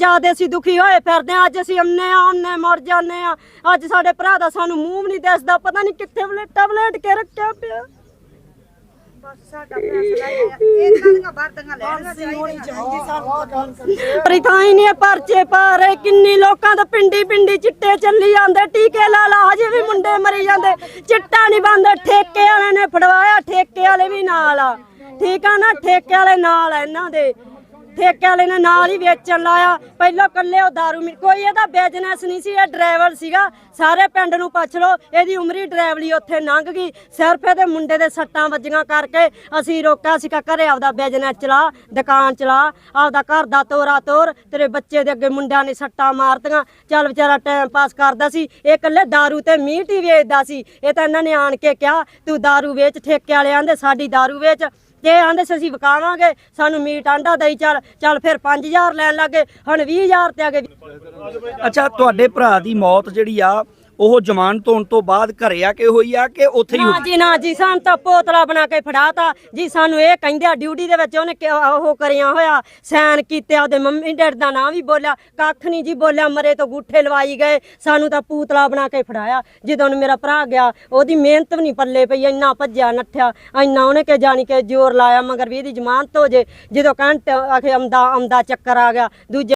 ਜ਼ਿਆਦਾ ਅਸੀਂ ਦੁਖੀ ਹੋਏ ਫਿਰਦੇ ਹਾਂ ਅੱਜ ਅਸੀਂ ਅੰਨੇ ਆ ਅੰਨੇ ਮਰ ਜਾਂਦੇ ਆ ਅੱਜ ਸਾਡੇ ਭਰਾ ਦਾ ਸਾਨੂੰ ਮੂੰਹ ਵੀ ਨਹੀਂ ਦਿਸਦਾ ਪਤਾ ਨਹੀਂ ਕਿੱਥੇ ਵਲੇਟਾ ਵਲੇਟ ਕੇ ਰੱਖਿਆ ਪਿਆ। ਪਰੀ ਨਹੀਂ ਇਹ ਪਰਚੇ ਪਾ ਰਹੇ ਕਿੰਨੀ ਲੋਕਾਂ ਦਾ ਪਿੰਡੀ ਪਿੰਡੀ ਚਿੱਟੇ ਚੱਲੀ ਜਾਂਦੇ ਟੀਕੇ ਲਾ ਲਾ ਹਜੇ ਵੀ ਮੁੰਡੇ ਮਰੀ ਜਾਂਦੇ। ਚਿੱਟਾ ਨਹੀਂ ਬੰਦ ਠੇਕੇ ਵਾਲੇ ਨੇ ਫੜਵਾਇਆ ਠੇਕੇ ਵਾਲੇ ਵੀ ਨਾਲ ਆ। ਠੀਕ ਆ ਨਾ ਠੇਕੇ ਵਾਲੇ ਨਾਲ ਆ ਇਹਨਾਂ ਦੇ। ਠੇਕੇ ਵਾਲੇ ਨੇ ਨਾਲ ਹੀ ਵੇਚਣ ਲਾਇਆ ਪਹਿਲਾਂ ਕੱਲੇ ਉਹ दारू ਮੀ ਕੋਈ ਇਹਦਾ ਬਿਜ਼ਨਸ ਨਹੀਂ ਸੀ ਇਹ ਡਰਾਈਵਰ ਸੀਗਾ ਸਾਰੇ ਪਿੰਡ ਨੂੰ ਪੁੱਛ ਲਓ ਇਹਦੀ ਉਮਰੀ ਡਰਾਈਵਰੀ ਉੱਥੇ ਲੰਘ ਗਈ ਸਿਰਫ ਇਹਦੇ ਮੁੰਡੇ ਦੇ ਸੱਟਾਂ ਵੱਜੀਆਂ ਕਰਕੇ ਅਸੀਂ ਰੋਕਿਆ ਸੀ ਕਿ ਘਰੇ ਆਪਦਾ ਬਿਜ਼ਨਸ ਚਲਾ ਦੁਕਾਨ ਚਲਾ ਆਪਦਾ ਘਰ ਦਾ ਤੋਰਾ ਤੋਰ ਤੇਰੇ ਬੱਚੇ ਦੇ ਅੱਗੇ ਮੁੰਡਿਆਂ ਨੇ ਸੱਟਾਂ ਮਾਰਤੀਆਂ ਚੱਲ ਵਿਚਾਰਾ ਟਾਈਮ ਪਾਸ ਕਰਦਾ ਸੀ ਇਹ ਕੱਲੇ दारू ਤੇ ਮੀਟ ਹੀ ਵੇਚਦਾ ਸੀ ਇਹ ਤਾਂ ਇਹਨਾਂ ਨੇ ਆਣ ਕੇ ਕਿਹਾ ਤੂੰ दारू ਵੇਚ ਠੇਕੇ ਵਾਲੇ ਆਂਦੇ ਸਾਡੀ दारू ਵੇਚ ਜੇ ਆਂਦੇ ਸੀ, ਅਸੀਂ ਵਿਕਾਵਾਂਗੇ, ਸਾਨੂੰ ਮੀਟ ਆਂਡਾ ਦੇਈ, ਚੱਲ ਚੱਲ ਫਿਰ 5000 ਲੈਣ ਲੱਗੇ, ਹੁਣ 20000 ਤੇ ਆ ਗਏ। ਅੱਛਾ, ਤੁਹਾਡੇ ਭਰਾ ਦੀ ਮੌਤ ਜਿਹੜੀ ਆ ਉਹ ਜ਼ਮਾਨਤ ਹੋਣ ਤੋਂ ਬਾਅਦ ਘਰੇ ਆ ਕੇ ਹੋਈ ਆ ਕਿ ਉੱਥੇ ਹੀ ਨਾ ਹੋਈ ਜੀ ਨਾ ਜੀ ਸਾਨੂੰ ਤਾਂ ਪੋਤਲਾ ਬਣਾ ਕੇ ਫੜਾਤਾ। ਜੀ ਸਾਨੂੰ ਇਹ ਕਹਿੰਦੇ ਆ ਡਿਊਟੀ ਦੇ ਵਿੱਚ ਉਹਨੇ ਉਹ ਕਰਿਆ ਹੋਇਆ ਸਾਈਨ ਕੀਤੇ ਉਹਦੇ ਮੰਮੀ ਡੈਡ ਦਾ ਨਾਂ ਵੀ ਬੋਲਿਆ ਕੱਖ ਨਹੀਂ ਜੀ ਬੋਲਿਆ ਮਰੇ ਤੋਂ ਗੁੱਠੇ ਲਵਾਈ ਗਏ ਸਾਨੂੰ ਤਾਂ ਪੂਤਲਾ ਬਣਾ ਕੇ ਫੜਾਇਆ। ਜਦੋਂ ਮੇਰਾ ਭਰਾ ਗਿਆ ਉਹਦੀ ਮਿਹਨਤ ਵੀ ਨਹੀਂ ਪੱਲੇ ਪਈ ਇੰਨਾ ਭੱਜਿਆ ਨੱਠਿਆ ਇੰਨਾ ਉਹਨੇ ਕਿ ਜਾਣੀ ਕਿ ਜ਼ੋਰ ਲਾਇਆ ਮਗਰ ਵੀ ਇਹਦੀ ਜ਼ਮਾਨਤ ਹੋ ਜੇ। ਜਦੋਂ ਕੰਟ ਆਖੇ ਆਮਦਾ ਆਮਦਾ ਚੱਕਰ ਆ ਗਿਆ ਦੂਜੇ